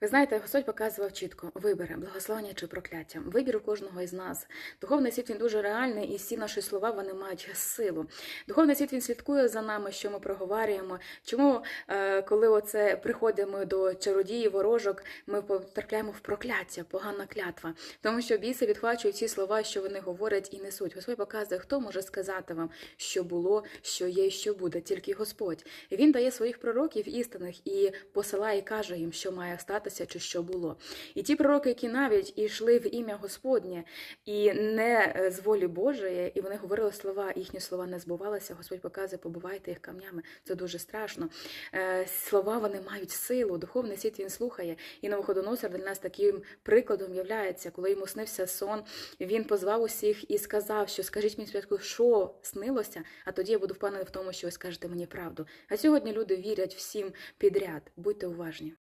Ви знаєте, Господь показував чітко вибори, благословення чи прокляття. Вибір у кожного із нас. Духовний світ він дуже реальний, і всі наші слова вони мають силу. Духовний світ він слідкує за нами, що ми проговорюємо. Чому, е, коли оце приходимо до чародіїв, ворожок, ми потрапляємо в прокляття, погана клятва, тому що біси відхвачують ці слова, що вони говорять і несуть. Господь показує, хто може сказати вам, що було, що є, і що буде, тільки Господь. І він дає своїх пророків істинних і посилає і каже їм, що має статися чи що було. І ті пророки, які навіть йшли в ім'я Господнє і не е, з волі Божої, і вони говорили слова, їхні слова не збувалися. Господь показує, побивайте їх камнями. Це дуже страшно. Е, Слова вони мають силу, духовний світ він слухає. І Новоходоносор для нас таким прикладом являється, коли йому снився сон. Він позвав усіх і сказав, що скажіть мені спочатку, що снилося, а тоді я буду впевнений в тому, що ви скажете мені правду. А сьогодні люди вірять всім підряд. Будьте уважні.